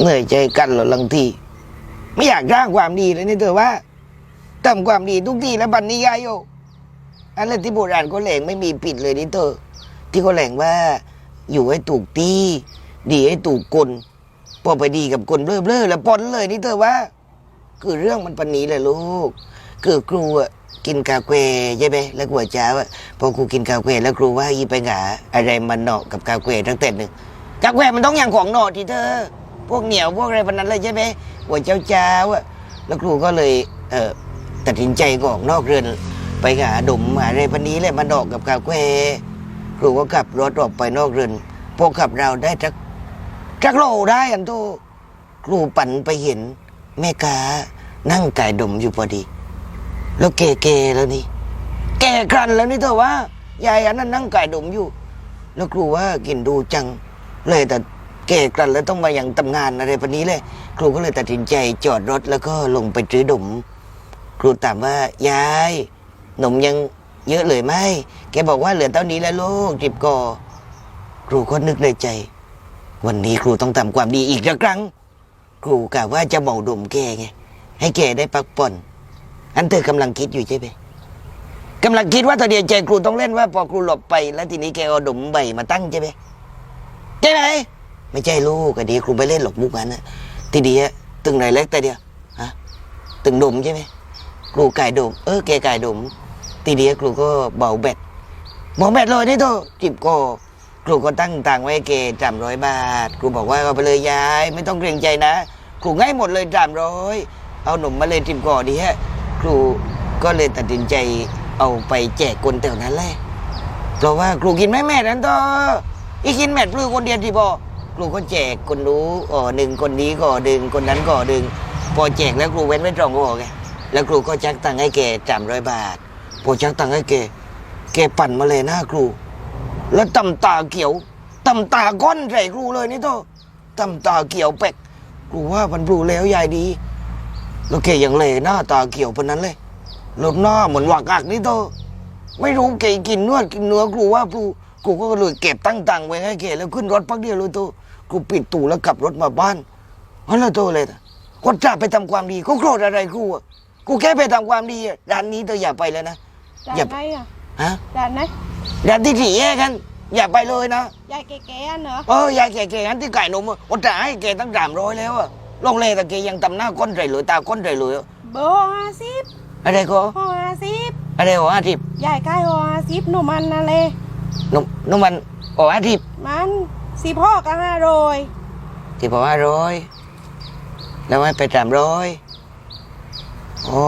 เหนื่อยใจกันหรอบางที ไม่อยากสร้างความดีเลยนี่เธอว่าทำความดีทุกทีแล้วบันนี้ยายโยอันนั้นที่โบราณก็แหลงไม่มีผิดเลยนี่เธอ ที่เขาแหลงว่า อยู่ให้ถูกตีดีให้ถูกคนพอไปดีกับคนเบลอๆแล้วปนเลยนี่เธอว่า คือเรื่องมันปันนี้แหละลูก คือครูอะกินกาแฟใช่ไหมแล้วหัวเช้าอะพอครูกินกาแฟแล้วครูว่ายีไปหาอะไรมันเนาะกับกาแฟตั้งแต่หนึ่งกาแฟมันต้องอย่างของเหนาะที่เธอ พวกเหนียวพวกอะไรพันนั้นเลยใช่ไหมหัวเช้าเช้าอะแล้วครูก็เลยเออตัดสินใจก็ออกนอกเรือนไปหาดมหาอะไรพันนี้เลยมาดอกกับกาแฟครูก็ขับรถออกไปนอกเรือนพวกขับเราได้จักจักโลได้อันโตครูปั่นไปเห็นแม่กานั่งไก่ดมอยู่พอดี แล้วแก่ๆแล้วนี่ แก่กรันแล้วนี่เธอว่ายายอันนั้นนั่งไก่ดมอยู่ แล้วครูว่ากินดูจัง เลยแต่ แกกรันแล้วต้องมาอย่างทำงานอะไรปนี้เลย ครูก็เลยตัดสินใจจอดรถแล้วก็ลงไปซื้อดม ครูถามว่ายายหนมยังเยอะเลยไหมแกบอกว่าเหลือเท่านี้แล้วลูกจิบก่อครูก็นึกในใจ วันนี้ครูต้องทำความดีอีกสักครั้ง ครูกะว่าจะเมาดมแกไงให้แกได้พักผ่อนอันเธอกำลังคิดอยู่ใช่ไหมกำลังคิดว่าตอนเดียวใจครูต้องเล่นว่าพอครูหลบไป แล้วทีนี้แกเอาดมใบมาตั้งใช่ไหมใช่ไหม ไม่ใช่ลูกอะดีครูไปเล่นหลบมุกนั้นนะทีเดียวตึงไหนเล็กแต่เดียวฮะตึงดมใช่ไหมครูไก่ดมเออแกไก่ดมทีเดียวครูก็เบาแบตเบาแบตเลยนี่โตจิบก็ครูก็ตั้งตังไว้ให้แกสามร้อยบาท ครูบอกว่าเอาไปเลยยาย ไม่ต้องเกรงใจนะ ครูง่ายหมดเลยสามร้อยเอาหนุ่มมาเลยจิบก่อดีฮะครูก็เลยตัดสินใจเอาไปแจกคนแถวนั้นแหละเพราะว่าครูกินแม่แม่นั้นต่ออีกินแม่ปลื้อคนเดียวที่พอ ครูก็แจกคนรู้อ๋อหนึ่งคนนี้ก็ดึงคนนั้นก็ดึง พอแจกแล้วครูเว้นไว้ตรงก็บอกไงแล้วครูก็ชักตังค์ให้แกสามร้อยบาทพอชักตังค์ให้แกแกปั่นมาเลยหน้าครู แล้วตำตาเขียวตำตาก้อนใส่ครูเลยนี่โตตำตาเขียวแปกครูว่ามันปลูแล้วยายดี แล้วแกยังเลยหน้าตาเขียวปนนั้นเลยลบหน้าเหมือนหวากอักนี่โตไม่รู้แกกินนวดกินเนื้อครูว่าครูครูก็เลยเก็บตั้งตังค์ไว้ให้แกแล้วขึ้นรถพักเดียวเลยโตค รูปิดตู้แล้วขับรถมาบ้านอันนั้นโตเลยนะก็จะไปทำความดีเขาโกรธอะไรครูอะกูแค่ไปทำความดีอะร้านนี้เธออย่าไปเลยนะ ด่าอย่านไหนอะฮะด่านไหนร้านที่สี่แยกกัน อย่าไปเลยนะ ยายแก่ๆอันเหรอเออยายแก่ๆงั้นที่ไก่นมอะว่าจะให้แกตั้งสามร้อยแล้วอะลงเลยแต่แกยังตำหน้าก้นใส่เลยตาก้นใส่เลยอะเบอร์ห้าสิบอะไรก็ห่อห้าสิบอะไรหัวอาทิตย์ยายใกล้ห่อห้าสิบหนูมันนะเลยนมนมมันหัวอาทิตย์มัน สิพ่อก็ห้าโรยที่บอกว่าร้อยแล้วมันไปสามร้อยโอ้